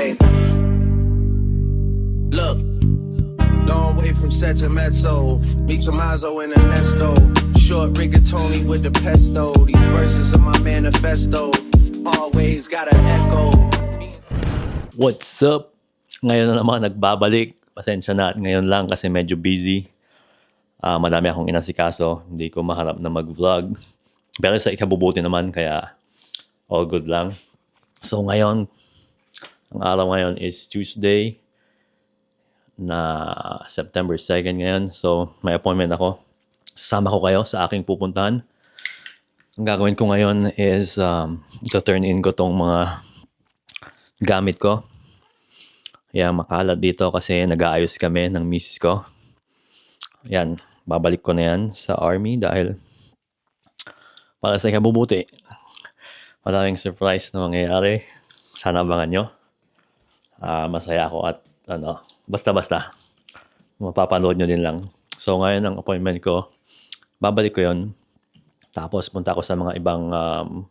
Hey. Look. Long way from set to mezzo. Meet Tomazo and Ernesto. Short rigatoni with the pesto. These verses are my manifesto. Always got an echo. What's up? Ngayon na naman nagbabalik. Pasensya na at ngayon lang kasi medyo busy. Ah, madami akong inasikaso. Hindi ko maharap na mag-vlog. Pero sa ikabubuti naman kaya all good lang. So ngayon, ang araw ngayon is Tuesday na September 2nd ngayon. So may appointment ako. Sama ko kayo sa aking pupuntahan. Ang gagawin ko ngayon is um, turn in ko tong mga gamit ko. Yan, makalat dito kasi nag-aayos kami ng misis ko. Yan, babalik ko na yan sa army dahil para sa ikabubuti. Maraming surprise na mangyayari. Sana abangan nyo. Ah, masaya ako at ano, basta-basta. Mapapanood nyo din lang. So ngayon ang appointment ko, babalik ko yon Tapos punta ako sa mga ibang um,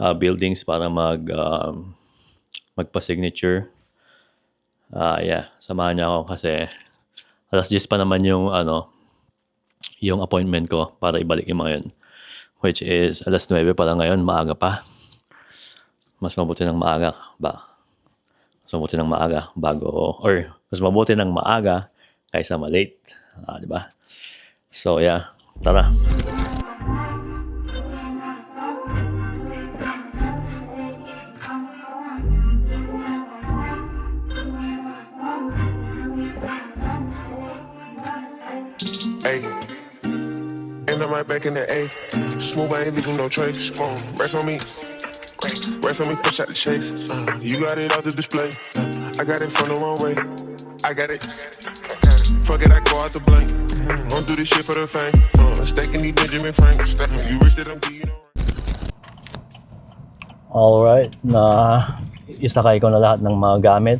ah, buildings para mag um, magpa-signature. Ah, yeah, samahan niya ako kasi alas 10 pa naman yung ano, yung appointment ko para ibalik yung mga yun. Which is alas 9 pa lang ngayon, maaga pa. Mas mabuti ng maaga ba? Mas mabuti ng maaga bago, or mas mabuti ng maaga kaysa malate. Ah, di ba? So yeah, tara. And I'm right back in the A. Smooth, I ain't leaving no trace. Rest on me. Rest on me, push out the chase. Uh, you got it off the display. Uh, I got it from the wrong way. I got it. Fuck it, I go out the blank. Don't do this shit for the fame. Uh, stacking these Benjamin Franks. You wish that I'm you no Alright, na isakay ko na lahat ng mga gamit.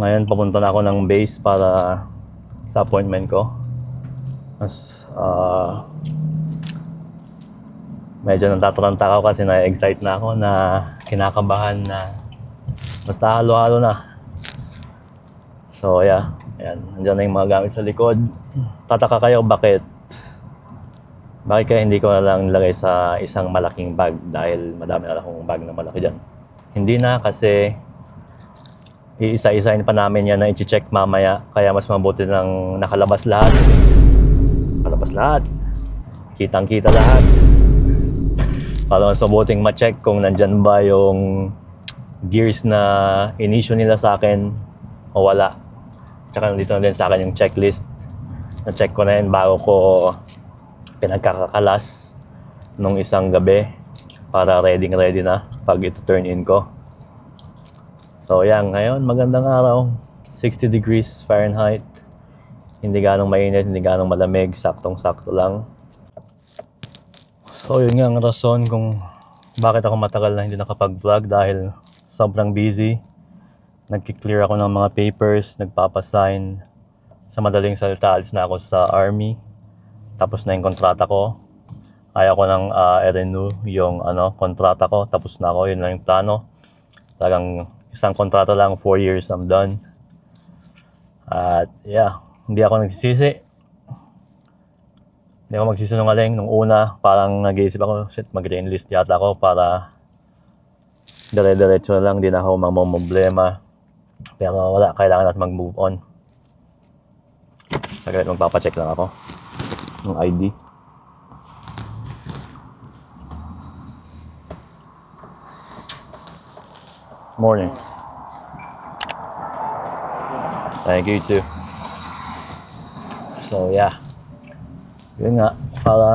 Ngayon, papunta na ako ng base para sa appointment ko. Mas, ah, medyo natataranta ako kasi na-excite na ako na kinakabahan na basta halo-halo na. So, yeah. Ayan, nandiyan na yung mga gamit sa likod. Tataka kayo bakit bakit kaya hindi ko na lang nilagay sa isang malaking bag dahil madami na akong bag na malaki dyan. Hindi na kasi iisa-isain pa namin yan na i-check mamaya kaya mas mabuti nang nakalabas lahat. Nakalabas lahat. Kitang-kita lahat. Para mas mabuting ma-check kung nandyan ba yung gears na inisyo nila sa akin o wala. Tsaka nandito na din sa akin yung checklist. Na-check ko na yun bago ko pinagkakakalas nung isang gabi para ready ready na pag ito turn in ko. So yan, ngayon magandang araw. 60 degrees Fahrenheit. Hindi ganong mainit, hindi ganong malamig, saktong-sakto lang. So yun nga ang rason kung bakit ako matagal na hindi nakapag-vlog dahil sobrang busy. Nagki-clear ako ng mga papers, nagpapasign. Sa madaling salita, alis na ako sa army tapos na yung kontrata ko. Kaya ko nang uh, i-renew yung ano, kontrata ko. Tapos na ako, yun lang yung plano. Talagang isang kontrata lang, 4 years, I'm done. At yeah, hindi ako nagsisisi. Hindi ako magsisinungaling. Nung una, parang nag-iisip ako, shit, mag-enlist yata ako para dire-diretso na lang, di na ako mamomblema. Pero wala, kailangan natin mag-move on. Saglit, magpapacheck lang ako ng ID. Morning. Thank you too. So yeah. Yun nga, para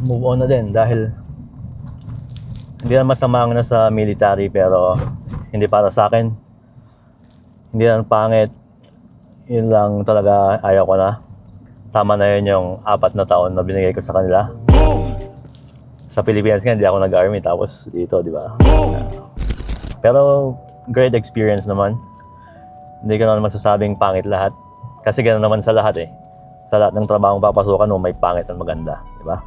move on na din dahil hindi na masama ang nasa military pero hindi para sa akin. Hindi lang pangit. Yun lang talaga ayaw ko na tama na yun yung apat na taon na binigay ko sa kanila. Sa Pilipinas nga, hindi ako nag-army. Tapos dito, di ba? Pero great experience naman. Hindi ko naman masasabing pangit lahat. Kasi ganoon naman sa lahat eh. Sa lahat ng trabaho papasukan mo, may pangit at maganda. Di ba?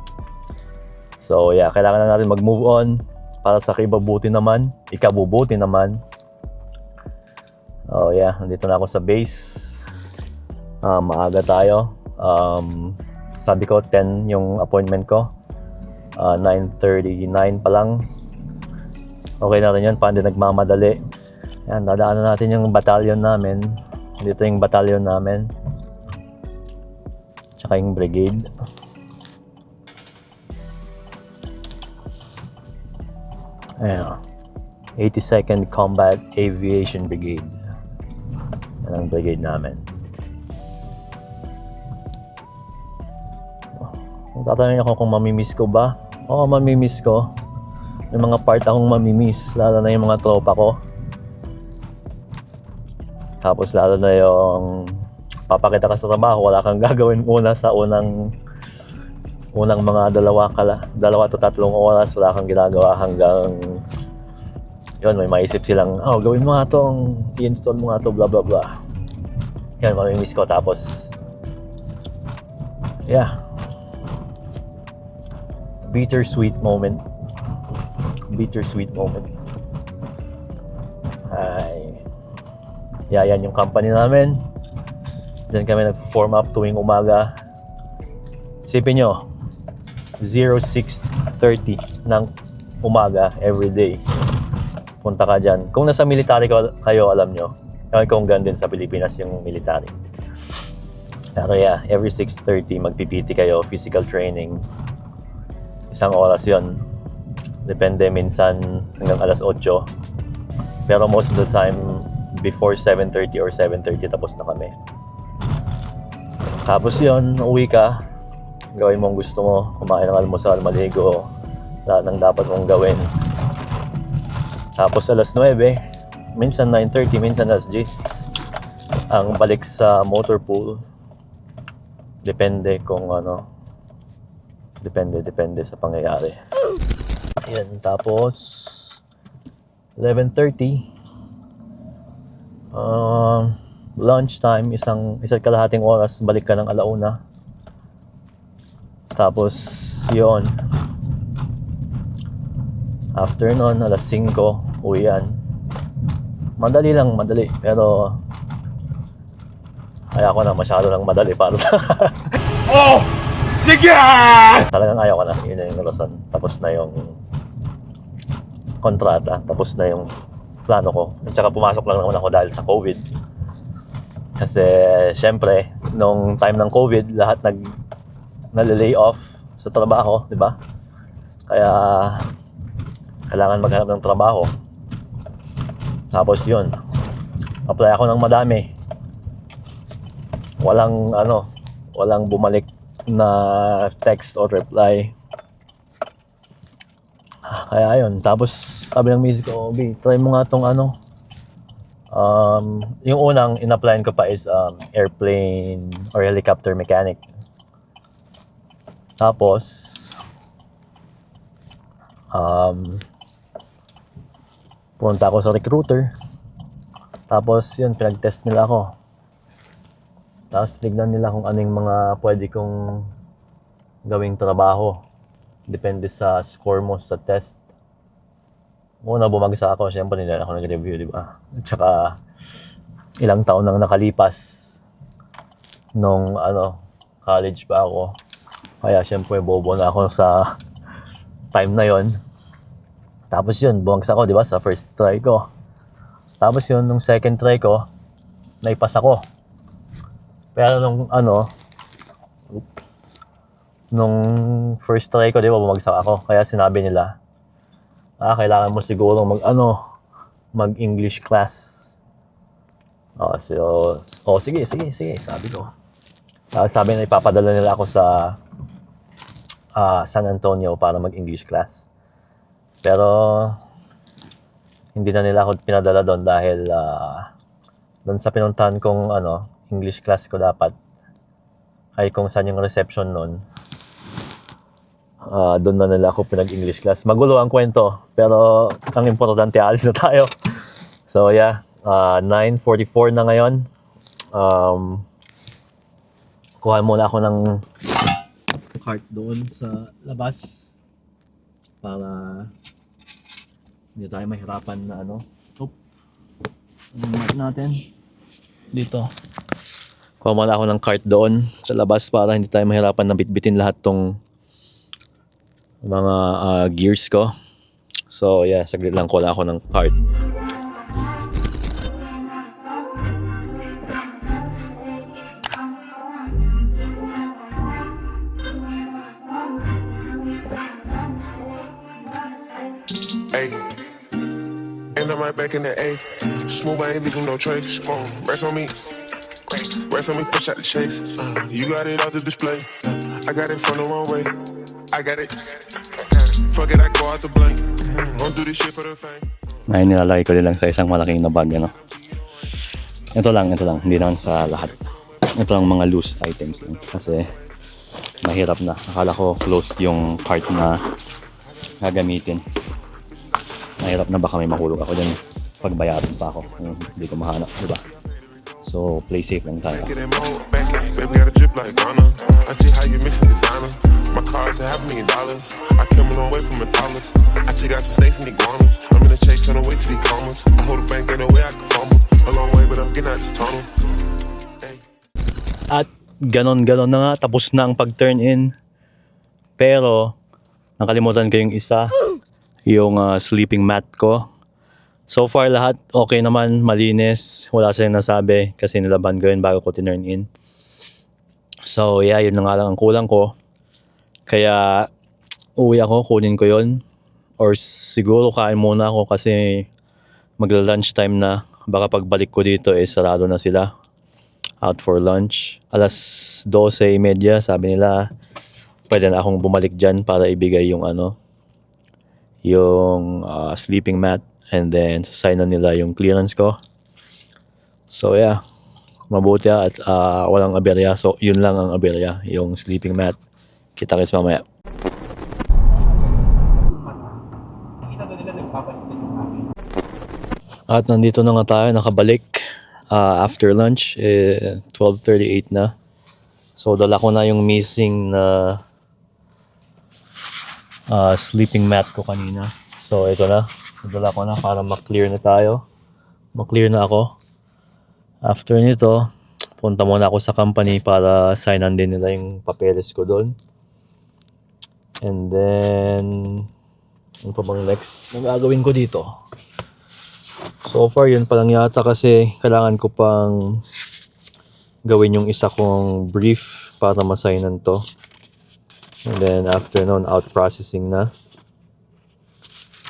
So yeah, kailangan na natin mag-move on para sa kibabuti naman, ikabubuti naman. Oh yeah, nandito na ako sa base. Ah, maaga tayo. Um, sabi ko 10 yung appointment ko. Ah, 9.39 pa lang. Okay na rin yun, pa hindi nagmamadali. Yan, dadaanan natin yung battalion namin. Dito yung battalion namin. Tsaka yung brigade. Ayan. 82nd Combat Aviation Brigade. Yan ang brigade namin. Kung tatanungin ako kung mamimiss ko ba? Oo, mamimiss ko. May mga part akong mamimiss, lalo na yung mga tropa ko. Tapos lalo na yung papakita ka sa trabaho, wala kang gagawin muna sa unang unang mga dalawa kala, dalawa to tatlong oras, wala kang ginagawa hanggang yun, may maisip silang, oh, gawin mo nga tong, i-install mo nga to, blah, blah, blah. Yan, mamimiss ko. Tapos, yeah. Bittersweet moment. Bittersweet moment. Ay. Yeah, yan yung company namin. Diyan kami nag-form up tuwing umaga. Isipin nyo, 06.30 ng umaga every day. Punta ka dyan. Kung nasa military kayo, alam nyo. Ewan kung din sa Pilipinas yung military. Pero yeah, every 6.30 mag-PT kayo, physical training. Isang oras yon Depende minsan hanggang alas 8. Pero most of the time, before 7.30 or 7.30 tapos na kami. Tapos yon uwi ka, gawin mo ang gusto mo, kumain ng almusal, maligo, lahat ng dapat mong gawin. Tapos alas 9, minsan 9.30, minsan alas 10. Ang balik sa motor pool. Depende kung ano. Depende, depende sa pangyayari. Ayan, tapos 11.30. Um, lunch time, isang, isa't kalahating oras, balik ka ng alauna. Tapos, yon After nun, alas 5, uwian. Madali lang, madali. Pero, ayaw ko na masyado lang madali para sa... Oh! Sige! Talagang ayaw ko na. Yun na yung rason. Tapos na yung kontrata. Tapos na yung plano ko. At saka pumasok lang naman ako dahil sa COVID. Kasi, syempre, nung time ng COVID, lahat nag nalilay off sa trabaho, di ba? Kaya, kailangan maghanap ng trabaho. Tapos yun, apply ako ng madami. Walang ano, walang bumalik na text or reply. Kaya ayun, tapos sabi ng miss ko, Obi, try mo nga tong ano. Um, yung unang in-applyan ko pa is um, airplane or helicopter mechanic. Tapos, um, punta ako sa recruiter. Tapos yun, pinag-test nila ako. Tapos tignan nila kung anong mga pwede kong gawing trabaho. Depende sa score mo sa test. Una bumagsak ako, syempre nila ako nag-review, di ba? At ilang taon nang nakalipas nung ano, college pa ako. Kaya syempre bobo na ako sa time na yon. Tapos yun, bumagsak ako, di ba, sa first try ko. Tapos yun, nung second try ko, naipas ako. Pero nung ano, nung first try ko, di ba, bumagsak ako. Kaya sinabi nila, ah, kailangan mo siguro mag, ano, mag-English class. Oh, so, oh, sige, sige, sige, sabi ko. Ah, sabi na ipapadala nila ako sa ah, San Antonio para mag-English class. Pero, hindi na nila ako pinadala doon dahil ah, doon sa pinuntahan kong ano, English class ko dapat ay kung saan yung reception noon. Ah, doon na nila ako pinag-English class. Magulo ang kwento, pero ang importante alis na tayo. So yeah, ah, 9.44 na ngayon. Um, kuha muna ako ng cart doon sa labas para hindi tayo mahirapan na ano. Oop. Mat natin. Dito. Kuha muna ako ng cart doon sa labas para hindi tayo mahirapan na bitbitin lahat tong mga ah, gears ko. So yeah, saglit lang kuha ako ng cart. Ayy. And I'm right back in the A. Smooth, I ain't leaving no trace. Rest on me. Rest on me, push out the chase. Uh, you got it off the display. Uh, I got it from the wrong way. I got it. Fuck it, I go out the blank. Don't do this shit for the fame. Ngayon nilalagay ko din lang sa isang malaking na bag, ano. Ito lang, ito lang. Hindi naman sa lahat. Ito lang mga loose items lang. Kasi mahirap na. Akala ko closed yung cart na gagamitin. Mahirap na baka may mahulog ako dyan. Pagbayaran pa ako. kung Hindi ko mahanap, di ba? So, play safe lang tayo. Get in mode, back it. Baby got a drip like Ghana. I see how you mixing designer. My car's a half million dollars. I came a long way from a dollars. I took out some snakes and iguanas. I'm in the chase on the way to the commas. I hold a bank, ain't no way I can fumble. A long way, but I'm getting out this tunnel. At ganon-ganon na nga, tapos na ang pag-turn in. Pero, nakalimutan ko yung isa, yung ah, sleeping mat ko. So far lahat okay naman, malinis, wala silang nasabi kasi nilaban ko yun bago ko tinurn in. So yeah, yun na nga lang ang kulang ko. Kaya uwi ako, kunin ko yun. Or siguro kain muna ako kasi magla-lunch time na. Baka pagbalik ko dito eh sarado na sila out for lunch. Alas 12.30 sabi nila pwede na akong bumalik dyan para ibigay yung ano yung ah, sleeping mat and then sasign na nila yung clearance ko. So yeah, mabuti at ah, walang aberya. So yun lang ang aberya, yung sleeping mat. Kita kits mamaya. At nandito na nga tayo, nakabalik. Ah, after lunch, eh, 12.38 na. So, dala ko na yung missing na ah, sleeping mat ko kanina. So, ito na. Dala ko na para ma-clear na tayo. Ma-clear na ako. After nito, punta muna ako sa company para signan din nila yung papeles ko doon. And then, ano pa bang next na gagawin ko dito? So far, yun pa lang yata kasi kailangan ko pang gawin yung isa kong brief para masignan to. And then after nun, out processing na.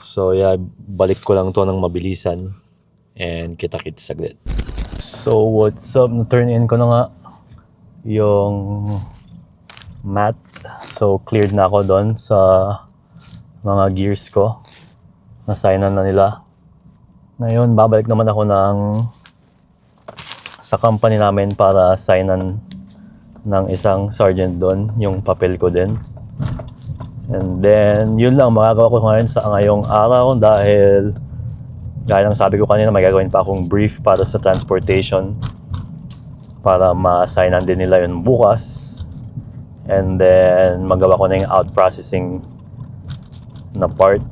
So yeah, balik ko lang to ng mabilisan. And kita-kits saglit. So what's up? Na-turn in ko na nga yung mat. So cleared na ako doon sa mga gears ko. Nasignan na nila. Ngayon, babalik naman ako ng sa company namin para signan ng isang sergeant doon, yung papel ko din. And then, yun lang, magagawa ko ngayon sa ngayong araw dahil gaya ng sabi ko kanina, may gagawin pa akong brief para sa transportation para ma-assignan din nila yun bukas. And then, magawa ko na yung out processing na part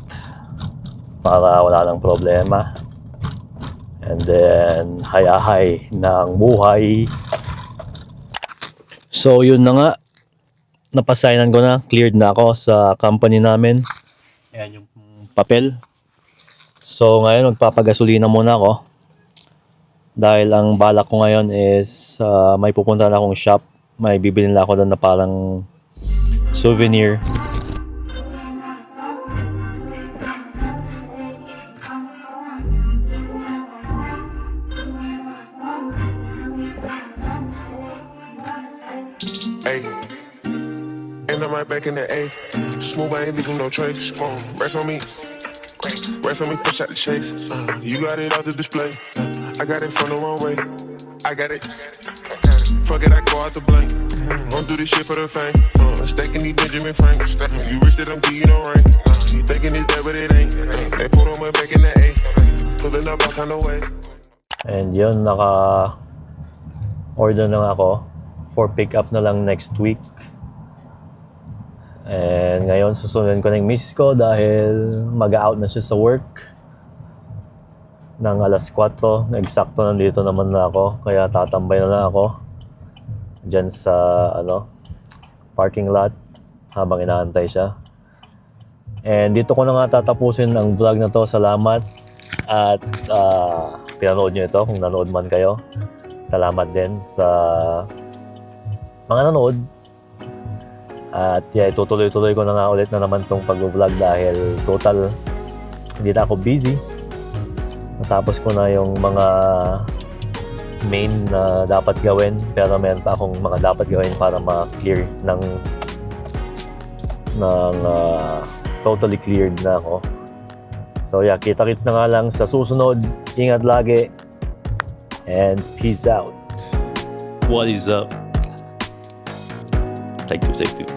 para wala lang problema. And then, hayahay ng buhay. So, yun na nga. Napasignan ko na. Cleared na ako sa company namin. Ayan yung papel. So, ngayon magpapagasolina muna ako. Dahil ang balak ko ngayon is ah, may pupunta na akong shop. May bibili na ako doon na parang souvenir. In the A. Smooth, I ain't leaving no trace. Rest on me. Rest on me, push out the chase. Uh, you got it off the display. Uh, I got it from the wrong way. I got it. Fuck it, I go out the blank. Don't do this shit for the fame. Uh, staking these Benjamin Franks. Uh, you rich that I'm giving no rank. Uh, you thinking it's that, but it ain't. Uh, they put on my back in the A. Pulling up all kind of way. And yun, naka order na ako for pick up na lang next week. And ngayon, susunod ko na yung misis ko dahil mag-out na siya sa work. ng alas 4. Eksakto nandito naman na ako. Kaya tatambay na lang ako. Diyan sa ano, parking lot habang inaantay siya. And dito ko na nga tatapusin ang vlog na to. Salamat. At ah, pinanood nyo ito kung nanood man kayo. Salamat din sa mga nanood. At yeah, itutuloy-tuloy ko na nga ulit na naman tong pag-vlog dahil total hindi na ako busy. Natapos ko na yung mga main na dapat gawin pero meron pa akong mga dapat gawin para ma-clear ng ng ah, totally cleared na ako. So yeah, kita-kits na nga lang sa susunod. Ingat lagi. And peace out. What is up? Take two, take two.